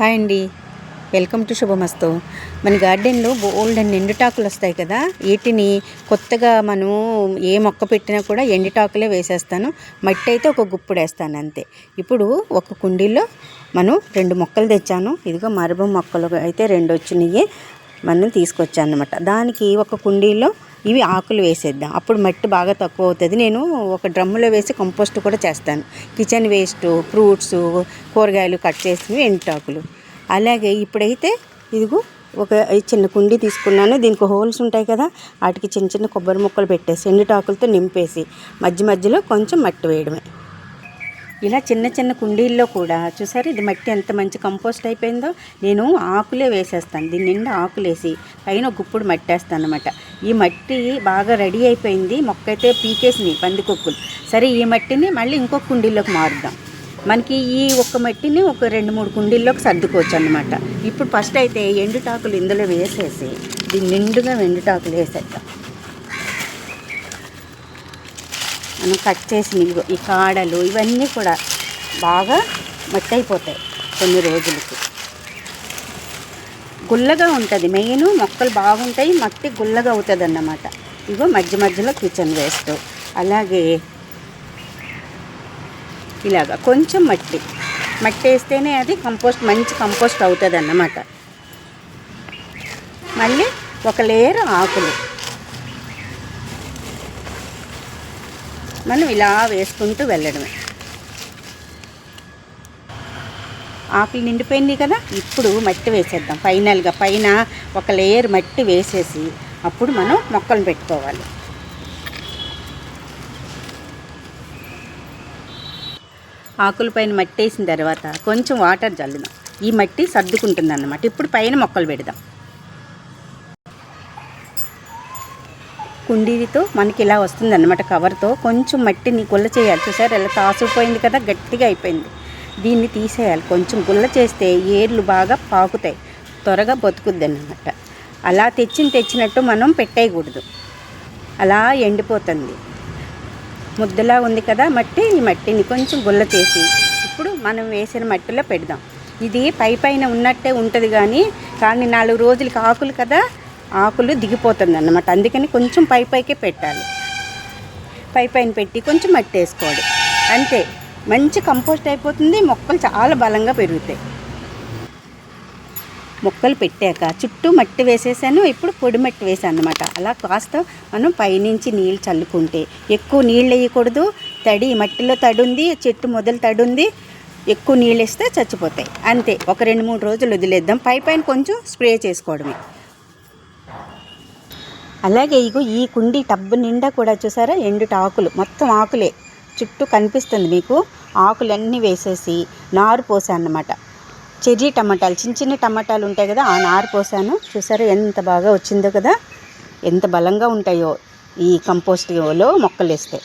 Hi అండి. Welcome to శుభమస్తు. మన గార్డెన్లో బోల్డ్ అండ్ ఎండుటాకులు వస్తాయి కదా వీటిని కొత్తగా మనం ఏ మొక్క పెట్టినా కూడా ఎండుటాకులే వేసేస్తాను. మట్టి అయితే ఒక గుప్పుడు వేస్తాను అంతే. ఇప్పుడు ఒక కుండీలో మనం రెండు మొక్కలు తెచ్చాను. ఇదిగో మరబ మొక్కలు అయితే రెండు వచ్చినాయి. మనం తీసుకొచ్చాను అనమాట దానికి ఒక కుండీలో ఇవి ఆకులు వేసేద్దాం. అప్పుడు మట్టి బాగా తక్కువ అవుతుంది. నేను ఒక డ్రమ్ములో వేసి కంపోస్ట్ కూడా చేస్తాను. కిచెన్ వేస్ట్ ఫ్రూట్స్ కూరగాయలు కట్ చేసినవి ఎంటాకులు. అలాగే ఇప్పుడైతే ఇదిగో ఒక చిన్న కుండీ తీసుకున్నాను. దీనికి హోల్స్ ఉంటాయి కదా వాటికి చిన్న చిన్న కొబ్బరి ముక్కలు పెట్టేసి ఎండుటాకులతో నింపేసి మధ్య మధ్యలో కొంచెం మట్టి వేయడమే. ఇలా చిన్న చిన్న కుండీల్లో కూడా చూసారు? ఇది మట్టి ఎంత మంచి కంపోస్ట్ అయిపోయిందో. నేను ఆకులే వేసేస్తాను. దీని నిండా ఆకులేసి పైన ఒక గుప్పుడు మట్టి వేస్తాను అనమాట ఈ మట్టి బాగా రెడీ అయిపోయింది. మొక్క అయితే పీకేసినాయి పందికొక్కులు సరే ఈ మట్టిని మళ్ళీ ఇంకొక కుండీలోకి మారుద్దాం. మనకి ఈ ఒక్క మట్టిని ఒక రెండు మూడు కుండీల్లోకి సర్దుకోవచ్చు అనమాట ఇప్పుడు ఫస్ట్ అయితే ఎండుటాకులు ఇందులో వేసేసి దీన్ని నిండుగా ఎండుటాకులు వేసేద్దాం. మనం కట్ చేసిన ఈ కాడలు ఇవన్నీ కూడా బాగా మట్టి అయిపోతాయి కొన్ని రోజులకి. గుల్లగా ఉంటుంది. మెయిన్ మొక్కలు బాగుంటాయి మట్టి గుల్లగా అవుతుంది అన్నమాట ఇగో మధ్య మధ్యలో కిచెన్ వేస్ట్. అలాగే ఇలాగా కొంచెం మట్టి. మట్టి వేస్తేనే అది కంపోస్ట్ మంచి కంపోస్ట్ అవుతుంది అన్నమాట మళ్ళీ ఒక లేయర్ ఆకులు. మనం ఇలా వేసుకుంటూ వెళ్ళడమే. ఆకులు నిండిపోయింది కదా ఇప్పుడు మట్టి వేసేద్దాం. ఫైనల్గా పైన ఒక లేయర్ మట్టి వేసేసి అప్పుడు మనం మొక్కలు పెట్టుకోవాలి. ఆకుల పైన మట్టి వేసిన తర్వాత కొంచెం వాటర్ చల్లుదాం ఈ మట్టి సర్దుకుంటుంది అన్నమాట ఇప్పుడు పైన మొక్కలు పెడదాం. కుండీతో మనకి ఇలా వస్తుంది అనమాట కవర్తో. కొంచెం మట్టిని గుల్ల చేయాలి. చూసారు? ఇలా తాసుపోయింది కదా? గట్టిగా అయిపోయింది. దీన్ని తీసేయాలి. కొంచెం గుల్ల చేస్తే ఏర్లు బాగా పాకుతాయి. త్వరగా బతుకుద్ది అన్నమాట అలా తెచ్చిన తెచ్చినట్టు మనం పెట్టేయకూడదు. అలా ఎండిపోతుంది. ముద్దలా ఉంది కదా మట్టి ఈ మట్టిని కొంచెం గుల్ల చేసి ఇప్పుడు మనం వేసిన మట్టిలో పెడదాం. ఇది పై పైన ఉన్నట్టే ఉంటుంది కానీ కానీ నాలుగు రోజులకి ఆకులు కదా ఆకులు దిగిపోతుంది అన్నమాట అందుకని కొంచెం పై పైకే పెట్టాలి. పై పైన పెట్టి కొంచెం మట్టి వేసుకోవాలి. అంతే. మంచి కంపోస్ట్ అయిపోతుంది. మొక్కలు చాలా బలంగా పెరుగుతాయి. మొక్కలు పెట్టాక చుట్టూ మట్టి వేసేసాను. ఇప్పుడు పొడి మట్టి వేసాను అనమాట అలా కాస్త మనం పైనుంచి నీళ్ళు చల్లుకుంటే ఎక్కువ నీళ్ళు వేయకూడదు. తడి మట్టిలో తడి ఉంది చెట్టు మొదలు తడి ఉంది. ఎక్కువ నీళ్ళు వేస్తే చచ్చిపోతాయి. అంతే. ఒక రెండు మూడు రోజులు వదిలేద్దాం. పై పైన కొంచెం స్ప్రే చేసుకోవడమే. అలాగే ఇగో ఈ కుండీ టబ్బు నిండా కూడా చూసారా? ఎండుట ఆకులు మొత్తం ఆకులే. చుట్టూ కనిపిస్తుంది మీకు. ఆకులన్నీ వేసేసి నారు పోసాను అన్నమాట చెర్రీ టమాటాలు. చిన్న చిన్న టమాటాలు ఉంటాయి కదా ఆ నారు పోసాను. చూసారా ఎంత బాగా వచ్చిందో కదా? ఎంత బలంగా ఉంటాయో ఈ కంపోస్ట్లో మొక్కలు వేస్తే